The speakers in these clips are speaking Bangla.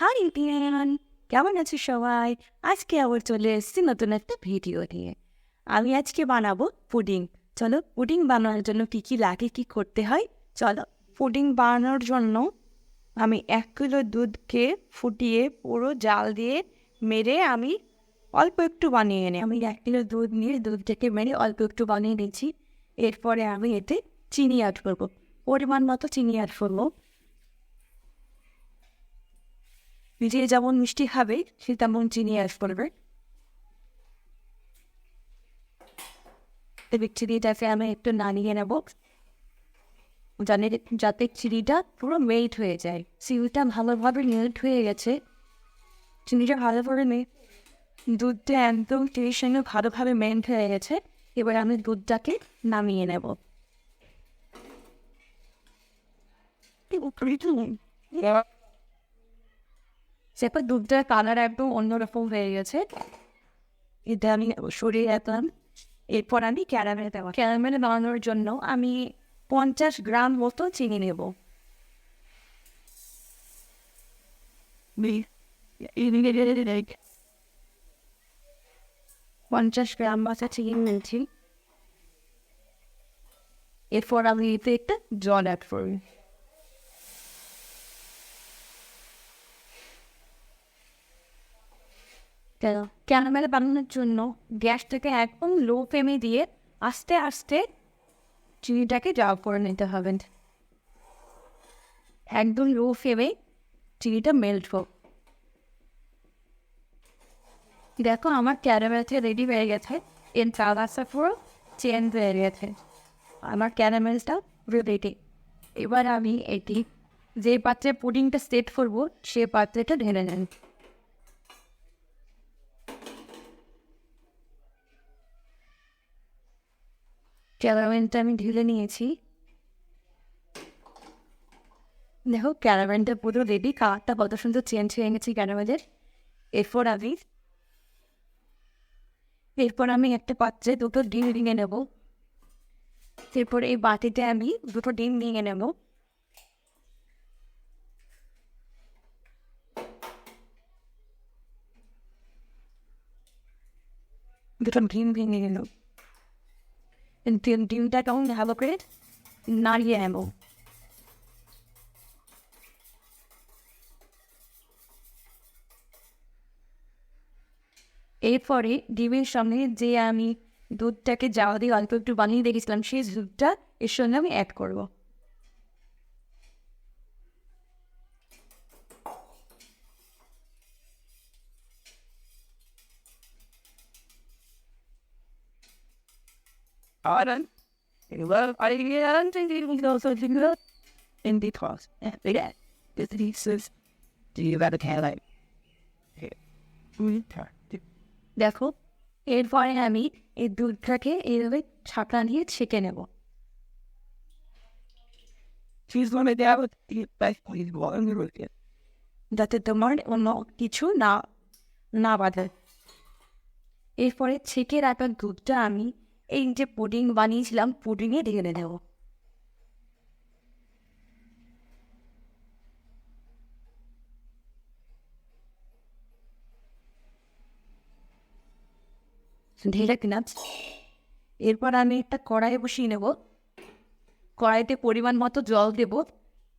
হাই ইন্ডিয়ান কেমন আছো সবাই? আজকে আবার চলে এসেছি নতুন একটা ভিডিও নিয়ে। আমি আজকে বানাবো পুডিং। চলো, পুডিং বানানোর জন্য কি কি লাগে, কি করতে হয়? চলো, পুডিং বানানোর জন্য আমি এক কিলো দুধকে ফুটিয়ে পুরো জাল দিয়ে মেরে আমি অল্প একটু বানিয়ে নিই। আমি এক কিলো দুধ নিয়ে দুধটাকে মেরে অল্প একটু বানিয়ে নিয়েছি। এরপরে আমি এতে চিনি অ্যাড করব। পরিমাণ মতো চিনি অ্যাড করব। যে যেমন মিষ্টি খাবে, সে তেমন চিনি অ্যাড করবে। তবে চিনিটাকে আমি একটু নামিয়ে নেব। জানে, যাতে চিনিটা পুরো মেল্ট হয়ে যায়। চিনিটা ভালোভাবে মেল্ট হয়ে গেছে। চিনিটা ভালোভাবে মে দুধটা একদম চিনির সঙ্গে ভালোভাবে মেল্ট হয়ে গেছে। এবার আমি দুধটাকে নামিয়ে নেব। সেরপর দুধটার কালার একদম অন্যরকম হয়ে গেছে। এটা আমি সরিয়ে রাখলাম। এরপর আমি ক্যারামেল দেওয়া ক্যারামেল বানানোর জন্য আমি পঞ্চাশ গ্রাম মতো চিনি নেব। পঞ্চাশ গ্রাম বাসা চিনি নিয়েছি। এরপর আমি এতে একটা জল অ্যাড করব ক্যারামেল বানানোর জন্য গ্যাসটাকে একদম লো ফ্লেমে দিয়ে আস্তে আস্তে চিনিটাকে জাল করে নিতে হবে। একদম লো ফ্লেমে চিনিটা মেল্ট হোক। দেখো আমার ক্যারামেলটা রেডি হয়ে গেছে। এর চাল আসা পুরো চেঞ্জ হয়ে গেছে। আমার ক্যারামেলটা রেডি এবার আমি এটি যে পাত্রে পুডিংটা সেট করব সে পাত্রেটা ঢেলে নেন ক্যারামেলটা আমি ঢেলে নিয়েছি। দেখো ক্যারামেলটা পুরো রেডি কালারটা কত সুন্দর চেঞ্জ হয়ে গেছে ক্যারামেলের এরপর আমি এরপর আমি একটা পাত্রে দুটো ডিম ভেঙে নেব। এরপর এই বাটিতে আমি দুটো ডিম ভেঙে নেব। দুটো ডিম ভেঙে ডিম ডিমটা কেমন ভালো করে নাড়িয়ে নেব এরপরে ডিমের সঙ্গে যে আমি দুধটাকে জাওয়া দিয়ে অল্প একটু বানিয়ে দেখেছিলাম সেই দুধটা এর সঙ্গে আমি অ্যাড করব। Pardon? Well, I don't think it was also good in class. Yeah, they did. This is says, do you got a can like? দেখো এরপরে আমি এই দুধটাকে এইভাবে ছাকড়া দিয়ে ছেঁকে নেব. যাতে তোমার অন্য কিছু না না বাঁধে এরপরে ছেঁকে রাখা দুধটা আমি এই যে পুডিং বানিয়েছিলাম, পুডিংয়ে ঢেলে দেবো। ঢেলে দিলাম এরপর আমি একটা কড়াই বসিয়ে নেব। কড়াইতে পরিমাণ মতো জল দেব।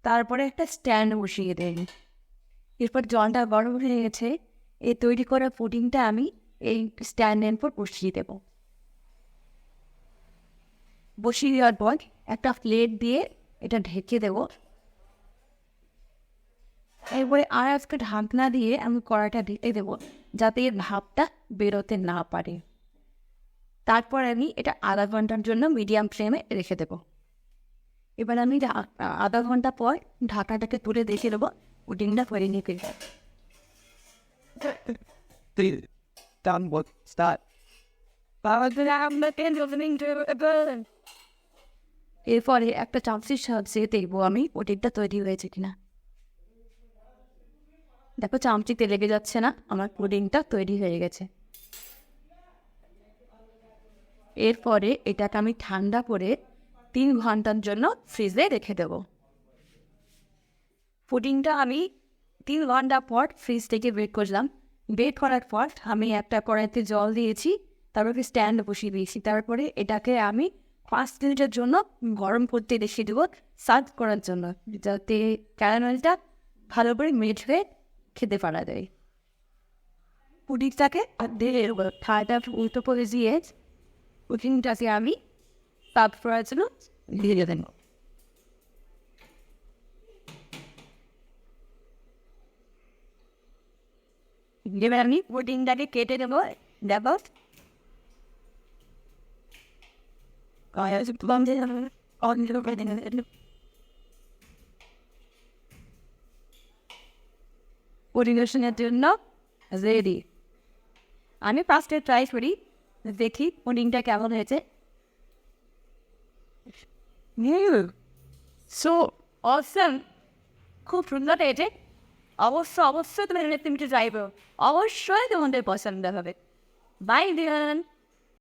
তারপরে একটা স্ট্যান্ড বসিয়ে দেব এরপর জলটা গরম হয়ে গেছে। এই তৈরি করা পুডিংটা আমি এই স্ট্যান্ডের উপর বসিয়ে দেব। বসিয়ে দেওয়ার পর একটা প্লেট দিয়ে এটা ঢেকে দেব। এরপরে আর আজকে ঢাকনা দিয়ে আমি কড়াইটা ঢেকে দেবো যাতে এর ভাবটা বেরোতে না পারে। তারপর আমি এটা আধা ঘণ্টার জন্য মিডিয়াম ফ্লেমে রেখে দেবো। এবার আমি আধা ঘণ্টা পর ঢাকাটাকে তুলে দেখে নেব পুডিংটা করে নিয়ে ফেলব Three, down what start. But I'm looking listening to এরপরে একটা চামচের সাহায্যে দেখব আমি পুডিংটা তৈরি হয়েছে কিনা। দেখো চামচিতে লেগে যাচ্ছে না, আমার পুডিংটা তৈরি হয়ে গেছে। এরপরে এটাকে আমি ঠান্ডা করে তিন ঘণ্টার জন্য ফ্রিজে রেখে দেবো। পুডিংটা আমি তিন ঘণ্টা পর ফ্রিজ থেকে বের করলাম। বের করার পর আমি একটা কড়াইতে জল দিয়েছি, তারপরে স্ট্যান্ড বসিয়ে দিয়েছি, তারপরে এটাকে আমি পাঁচ মিনিটের জন্য গরম করতে রেখে দেবো, সার্ভ করার জন্য, যাতে ক্যারামেলটা ভালো করে মেট হয়ে খেতে পারা যায়। পুডিংটাকে ঠান্ডা উল্টো করে দিয়ে পুডিংটাকে আমি সার্ভ করার জন্য দিয়ে দেবো। এবার আমি পুডিংটাকে কেটে নেব দেখো পরিবেশনের জন্য রেডি আমি ফার্স্টে ট্রাই করি দেখি পুডিংটা কেমন হয়েছে সো অসম খুব সুন্দর হয়েছে অবশ্য অবশ্যই তুমি রেসিপিটা চাইবে অবশ্যই তোমাদের পছন্দ হবে বাই দিন